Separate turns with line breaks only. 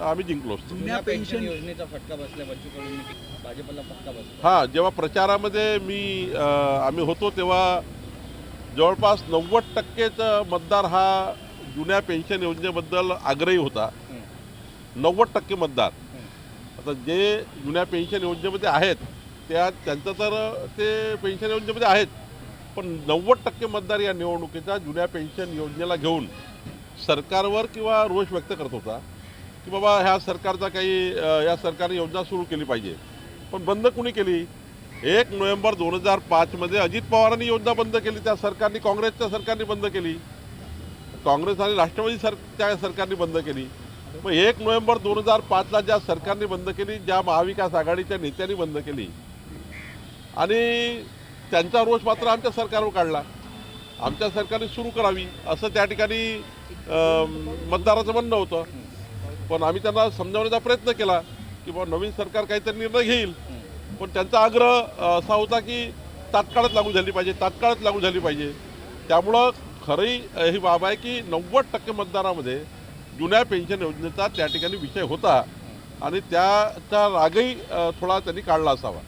आम्ही जिंकलो असतो.
जुन्या पेन्शन
योजनेचा फटका बसला भाजपला फटका बसला.
हां जेव्हा प्रचारामध्ये मी आम्ही होतो तेव्हा जवळपास नव्वद टक्केच मतदार हा जुन्या पेन्शन योजनेबद्दल आग्रही होता. नव्वद टक्के मतदार. आता जे जुन्या पेन्शन योजनेमध्ये आहेत त्या त्यांचं तर ते पेन्शन योजनेमध्ये आहेत. पण नव्वद टक्के मतदार या निवडणुकीचा जुन्या पेन्शन योजनेला घेऊन सरकारवर किंवा रोष व्यक्त करत होता. की बाबा ह्या सरकारचा काही या सरकारने योजना सुरू केली पाहिजे. पण बंद कुणी केली? एक नोव्हेंबर दोन हजार पाचमध्ये अजित पवारांनी योजना बंद केली त्या सरकारने काँग्रेसच्या सरकारने बंद केली. काँग्रेस आणि राष्ट्रवादी सर त्या सरकारने बंद केली. मग एक नोव्हेंबर दोन हजार पाचला ज्या सरकारने बंद केली ज्या महाविकास आघाडीच्या नेत्यांनी बंद केली. आणि त्यांचा रोष मात्र आमच्या सरकारवर काढला. आमच्या सरकारने सुरू करावी असं त्या ठिकाणी मतदाराचं म्हणणं होतं. पण आम्ही त्यांना समजावण्याचा प्रयत्न केला की बाबा नवीन सरकार काहीतरी निर्णय घेईल. पण त्यांचा आग्रह असा होता की तात्काळच लागू झाली पाहिजे तात्काळच लागू झाली पाहिजे. त्यामुळं खरी ही बाब आहे की नव्वद टक्के मतदारामध्ये जुन्या पेन्शन योजनेचा त्या ठिकाणी विषय होता. आणि त्याचा रागही थोडा त्यांनी काढला असावा.